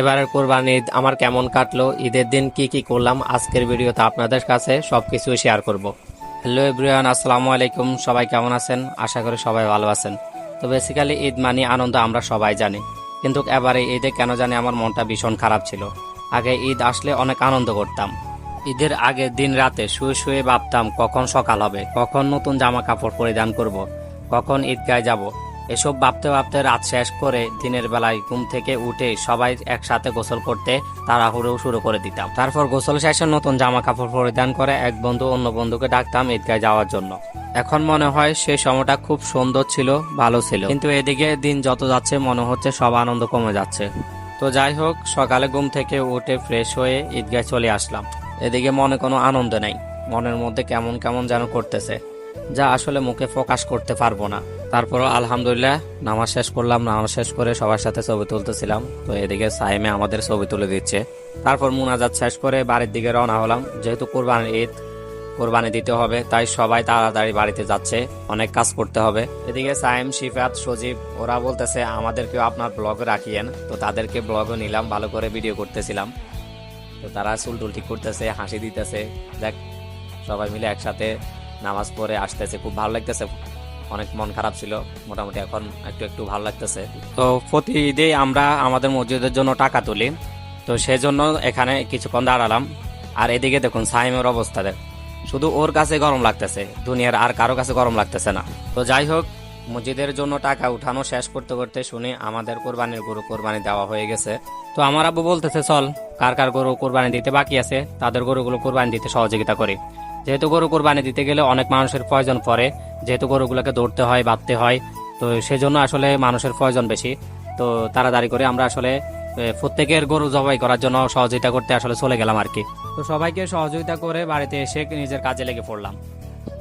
এবারের কোরবানি ঈদ আমার কেমন কাটলো? ঈদের দিন কি কি করলাম? আজকের ভিডিওতে আপনাদের কাছে সবকিছু শেয়ার করব। হ্যালো এভরিওয়ান আসসালামু আলাইকুম। সবাই কেমন আছেন? আশা করি সবাই ভালো আছেন। তো বেসিক্যালি ঈদ মানি আনন্দ আমরা সবাই জানি। কিন্তু এবারে ঈদে কেন জানি আমার মনটা ভীষণ খারাপ ছিল। আগে ঈদ আসলে অনেক আনন্দ করতাম। ঈদের আগের দিন রাতে শুয়ে শুয়ে ভাবতাম, কখন সকাল হবে? কখন নতুন জামা কাপড় পরিধান করব। কখন ঈদগায় যাব? এসব ভাবতে ভাবতে রাত শেষ করে দিনের বেলায় ঘুম থেকে উঠে সবাই একসাথে গোসল করতে তাড়াহুড়ো শুরু করে দিতাম। তারপর গোসল শেষে নতুন জামা কাপড় পরিধান করে এক বন্ধু অন্য বন্ধুকে ডাকতাম ঈদগায় যাওয়ার জন্য। এখন মনে হয় সেই সময়টা খুব সুন্দর ছিল, ভালো ছিল। কিন্তু এদিকে দিন যত যাচ্ছে, মনে হচ্ছে সব আনন্দ কমে যাচ্ছে। তো যাই হোক, সকালে ঘুম থেকে উঠে ফ্রেশ হয়ে ঈদগায় চলে আসলাম। এদিকে মনে কোনো আনন্দ নেই। মনের মধ্যে কেমন কেমন যেন করতেছে। যা আসলে মুখে প্রকাশ করতে পারব না। তারপরও আলহামদুলিল্লাহ নামাজ শেষ করলাম, নামাজ শেষ করে সবার সাথে ছবি তুলতেছিলাম। তো এদিকে সাইমে আমাদের ছবি তুলে দিচ্ছে। তারপর মুনাজাত শেষ করে বাড়ির দিকে রওনা হলাম। যেহেতু কোরবানির ঈদ, কোরবানি দিতে হবে, তাই সবাই তাড়াতাড়ি বাড়িতে যাচ্ছে। অনেক কাজ করতে হবে। এদিকে সাইম, শিফাত, সজীব, ওরা বলতেছে, আমাদেরকেও আপনার ব্লগে রাখিয়েন। তো তাদেরকে ব্লগও নিলাম, ভালো করে ভিডিও করতেছিলাম। তো তারা চুল টুল ঠিক করতেছে, হাসি দিতেছে। দেখ, সবাই মিলে একসাথে নামাজ পড়ে আসতেছে। খুব ভালো লাগতেছে। অনেক মন খারাপ ছিল। মোটামুটি এখন একটু একটু ভালো লাগতেছে। তো প্রতি ঈদে আমরা আমাদের মসজিদের জন্য টাকা তুলি। তো সেজন্য এখানে কিছুক্ষণ দাঁড়ালাম। আর এদিকে দেখুন সাইমের অবস্থা দেখ। শুধু ওর কাছে গরম লাগতেছে। দুনিয়ার আর কারও কাছে গরম লাগতেছে না। তো যাই হোক, মসজিদের জন্য টাকা উঠানো শেষ করতে করতে শুনি আমাদের কোরবানির গরু কোরবানি দেওয়া হয়ে গেছে। তো আমার আব্বু বলতেছে, চল, কার কার গরু কোরবানি দিতে বাকি আছে, তাদের গরুগুলো কোরবানি দিতে সহযোগিতা করি। যেহেতু গরু কোরবানি দিতে গেলে অনেক মানুষের প্রয়োজন পড়ে, যেহেতু গরুগুলোকে দৌড়তে হয়, বাঁধতে হয়, তো সেজন্য আসলে মানুষের প্রয়োজন বেশি। তো তাড়াতাড়ি করে আমরা আসলে প্রত্যেকের গরু জবাই করার জন্য সহযোগিতা করতে আসলে চলে গেলাম আর কি। তো সবাইকে সহযোগিতা করে বাড়িতে এসে নিজের কাজে লেগে পড়লাম।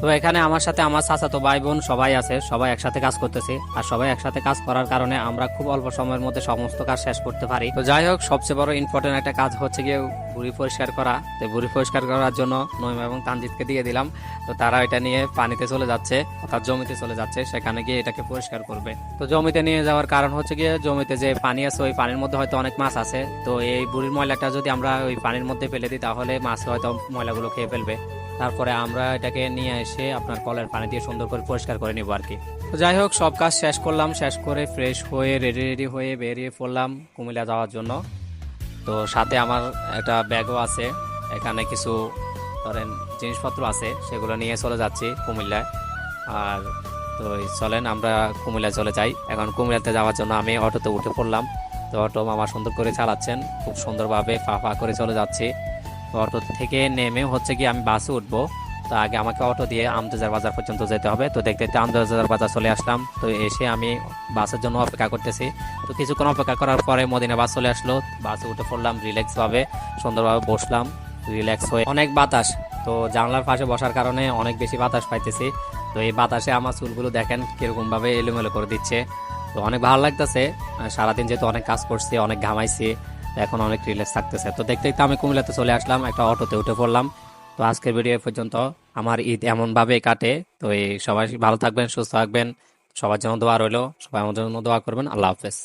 তো এখানে আমার সাথে আমার চাচাতো ভাই বোন সবাই আছে, সবাই একসাথে কাজ করতেছে। আর সবাই একসাথে কাজ করার কারণে আমরা খুব অল্প সময়ের মধ্যে সমস্ত কাজ শেষ করতে পারি। তো যাই হোক, সবচেয়ে বড় ইম্পর্টেন্ট একটা কাজ হচ্ছে গিয়ে বুড়ি পরিষ্কার করা। তো বুড়ি পরিষ্কার করার জন্য নইমা এবং তানজিৎকে দিয়ে দিলাম। তো তারা এটা নিয়ে পানিতে চলে যাচ্ছে, অর্থাৎ জমিতে চলে যাচ্ছে, সেখানে গিয়ে এটাকে পরিষ্কার করবে। তো জমিতে নিয়ে যাওয়ার কারণ হচ্ছে গিয়ে জমিতে যে পানি আছে, ওই পানির মধ্যে হয়তো অনেক মাছ আছে। তো এই বুড়ির ময়লাটা যদি আমরা ওই পানির মধ্যে ফেলে দিই, তাহলে মাছ হয়তো ময়লাগুলো খেয়ে ফেলবে। তারপরে আমরা এটাকে নিয়ে এসে আপনার কলের পানি দিয়ে সুন্দর করে পরিষ্কার করে নিব আর কি। যাই হোক, সব কাজ শেষ করলাম, শেষ করে ফ্রেশ হয়ে রেডি রেডি হয়ে বেরিয়ে পড়লাম কুমিল্লা যাওয়ার জন্য। তো সাথে আমার একটা ব্যাগও আছে, এখানে কিছু ধরেন জিনিসপত্র আছে, সেগুলো নিয়ে চলে যাচ্ছি কুমিল্লায়। আর তো চলেন, আমরা কুমিল্লায় চলে যাই। এখন কুমিল্লাতে যাওয়ার জন্য আমি অটোতে উঠে পড়লাম। তো অটো মামা সুন্দর করে চালাচ্ছেন, খুব সুন্দরভাবে ফা ফা করে চলে যাচ্ছি। তো অটো থেকে নেমে হচ্ছে কি আমি বাসে উঠবো। তো আগে আমাকে অটো দিয়ে আমদাজার বাজার পর্যন্ত যেতে হবে। তো দেখতে দেখতে আমদাজার বাজার চলে আসলাম। তো এসে আমি বাসের জন্য অপেক্ষা করতেছি। তো কিছুক্ষণ অপেক্ষা করার পরে মদিনা বাস চলে আসলো। বাসে উঠে পড়লাম রিল্যাক্স ভাবে সুন্দরভাবে বসলাম। রিল্যাক্স হয়ে অনেক বাতাস। তো জানলার পাশে বসার কারণে অনেক বেশি বাতাস পাইতেছি। তো এই বাতাসে আমার চুলগুলো দেখেন কীরকম ভাবে এলোমেলো করে দিচ্ছে। তো অনেক ভালো লাগতেছে। সারাদিন যেহেতু অনেক কাজ করছি, অনেক ঘামাইছি। এখন অনেক রিল্যাক্স থাকতেছে। তো দেখতে দেখতে আমি কুমিল্লাতে চলে আসলাম, একটা অটোতে উঠে পড়লাম। তো আজকের ভিডিও পর্যন্ত আমার ঈদ এমনভাবে কাটে। তো এই সবাই ভালো থাকবেন, সুস্থ থাকবেন। সবার জন্য দোয়া রইল। সবাই আমার জন্য দোয়া করবেন। আল্লাহ হাফেজ।